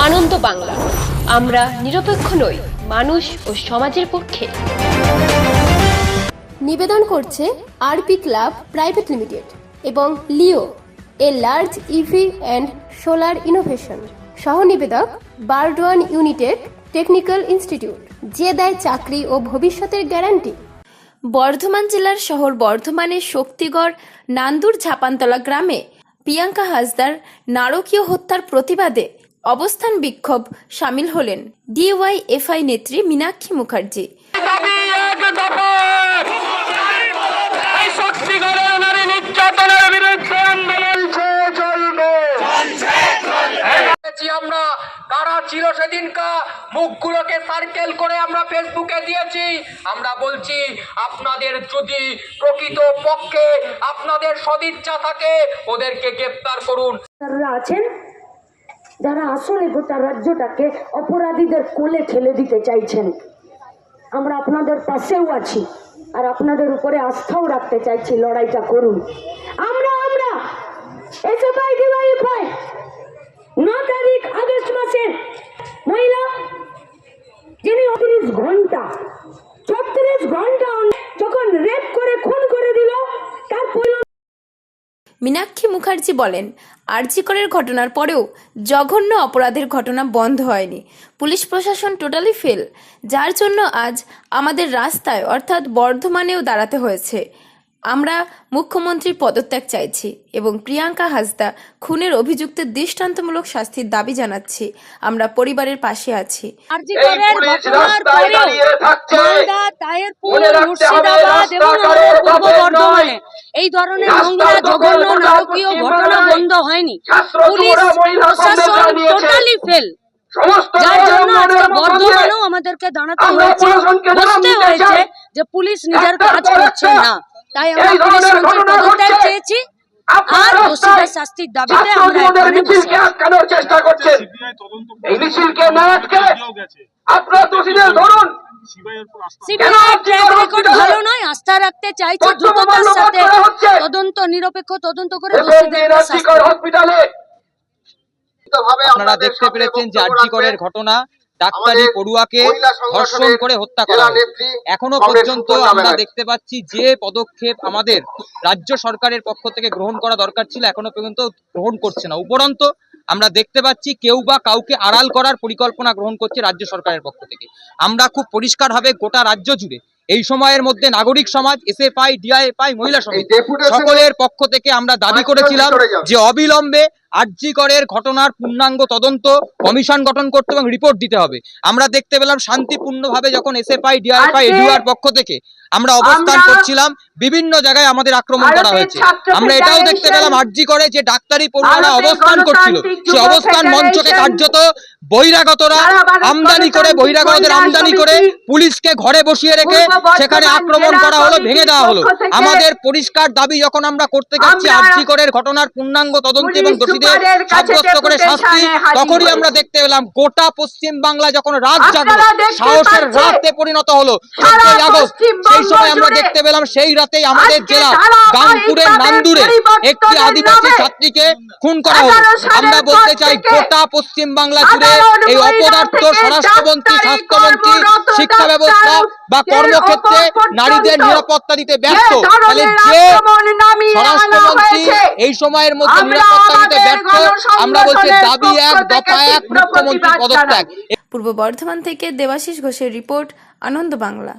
আনন্দ বাংলা। আমরা নিরপেক্ষ নই মানুষ ও সমাজের পক্ষে। নিবেদন করছে আরপি ক্লাব প্রাইভেট লিমিটেড এবং Leo a large EV and solar innovation. সহ নিবেদক বারডোয়ান ইউনিটেড টেকনিক্যাল ইনস্টিটিউট যে দেয় চাকরি ও ভবিষ্যতের গ্যারান্টি। বর্ধমান জেলার শহর বর্ধমানের শক্তিগড় নান্দুর ঝাপানতলা গ্রামে প্রিয়াঙ্কা হাসদার নারকীয় হত্যার প্রতিবাদে অবস্থান বিক্ষোভ সামিল হলেন ডিওয়াইএফআই নেত্রী মীনাক্ষী মুখার্জি। আমরা কারা ছিল সেদিনকা? মুখগুলোকে সার্কেল করে আমরা ফেসবুকে দিয়েছি। আমরা বলছি আপনাদের যদি প্রকৃত পক্ষে আপনাদের সদিচ্ছা থাকে ওদেরকে গ্রেপ্তার করুন। আছেন? যারা আসলে গোটা রাজ্যটাকে অপরাধীদের কোলে ঠেলে দিতে চাইছেন, আমরা আপনাদের পাশেও আছি আর আপনাদের উপরে আস্থাও রাখতে চাইছি, লড়াইটা করুন। আমরা আমরা এসে পাই ডিভাই পাই ন তারিখ আগস্ট মাসের মহিলা যিনি তিরিশ ঘণ্টা ছত্রিশ ঘণ্টা যখন রেপ করে খুন করে দিল তারপর মীনাক্ষী মুখার্জি বলেন আরজিকরের ঘটনার পরেও জঘন্য অপরাধের ঘটনা বন্ধ হয়নি। পুলিশ প্রশাসন টোটালি ফেল, যার জন্য আজ আমাদের রাস্তায় অর্থাৎ বর্ধমানেও দাঁড়াতে হয়েছে। আমরা মুখ্যমন্ত্রীর পদত্যাগ চাইছি এবং প্রিয়াঙ্কা হাসদা খুনের অভিযুক্তের দৃষ্টান্তমূলক শাস্তির দাবি জানাচ্ছি। আমরা পরিবারের পাশে আছি। এই ধরনের নোংরা জঘন্য করে নারকীয় ঘটনা বন্ধ হয়নি। পুলিশ প্রশাসন টোটালি ফেল যার জন্য আজকে বর্ধমানেও আমাদেরকে দাঁড়াতে হয়েছে। বুঝতে হয়েছে যে পুলিশ নিজের কাজ করছে না। তাই আমরা পুলিশ ধরনের পদত্যাগ চেয়েছি। আর দোষীদের শাস্তির দাবিতে আমরা এখানে বসে আটকানোর চেষ্টা করছেন এই মিছিলকে না আটকে? আপনারা দোষীদের ধরুন। সিবিআই ট্র্যাক রেকর্ড ভালো নয়? আস্থা রাখতে চাইছে দ্রুততার সাথে তদন্ত নিরপেক্ষ তদন্ত করে দোষীদের শাস্তি। হসপিটালে আপনারা দেখতে পেরেছেন যে আরজিকরের ঘটনা। ডাক্তারি পড়ুয়াকে ধর্ষণ করে হত্যা করা এখনও পর্যন্ত আমরা দেখতে পাচ্ছি যে পদক্ষেপ আমাদের রাজ্য সরকারের পক্ষ থেকে গ্রহণ করা দরকার ছিল এখনও পর্যন্ত গ্রহণ করছে না। উপরন্ত আমরা দেখতে পাচ্ছি কেউ বা কাউকে আড়াল করার পরিকল্পনা গ্রহণ করছে রাজ্য সরকারের পক্ষ থেকে। আমরা খুব পরিষ্কারভাবে গোটা রাজ্য জুড়ে এই সময়ের মধ্যে নাগরিক সমাজ এসএফআই ডিআইএফআই মহিলা সমিতি সকলের পক্ষ থেকে আমরা দাবি করেছিলাম যে অবিলম্বে আরজিকরের ঘটনার পূর্ণাঙ্গ তদন্ত কমিশন গঠন করতে এবং রিপোর্ট দিতে হবে। আমরা দেখতে পেলাম শান্তিপূর্ণভাবে যখন এসএফআই ডিআইএফআই আজকে এডিআর পক্ষ থেকে আমরা অবস্থান করছিলাম বিভিন্ন জায়গায় আমাদের আক্রমণ করা হয়েছে। আমরা এটাও দেখতে পেলাম আরজি করে যে ডাক্তারি পড়ুয়ারা অবস্থান করছিল সে অবস্থান মঞ্চকে কার্যত বহিরাগতরা আমদানি করে বহিরাগতদের আমদানি করে পুলিশকে ঘরে বসিয়ে রেখে সেখানে আক্রমণ করা হলো ভেঙে দেওয়া হলো। আমাদের পরিষ্কার দাবি যখন আমরা করতে যাচ্ছি আরজি করের ঘটনার পূর্ণাঙ্গ তদন্ত এবং দোষীদের সুপারের সাব্যস্ত করে শাস্তি তখনই আমরা দেখতে পেলাম গোটা পশ্চিম বাংলা যখন রাত জাগলো সাহসের রাতে পরিণত হলো। চোদ্দই আগস্ট সেই সময় আমরা দেখতে পেলাম সেই রাতেই আমাদের জেলা তারা নান্দুরে একটি আদিবাসী ছাত্রীকে খুন করা হলো আমরা বলতে চাই গোটা পশ্চিম বাংলা জুড়ে এই অপদার্থ স্বরাষ্ট্রমন্ত্রী স্বাস্থ্যমন্ত্রী শিক্ষা ব্যবস্থা বা কর্মক্ষেত্রে নারীদের নিরাপত্তা দিতে ব্যস্ত তাহলে যে স্বরাষ্ট্রমন্ত্রী এই সময়ের মধ্যে নিরাপত্তা দিতে আমরা বলছি দাবি এক দফা এক মুখ্যমন্ত্রী পদত্যাগ। পূর্ব বর্ধমান থেকে দেবাশিস ঘোষের রিপোর্ট আনন্দ বাংলা।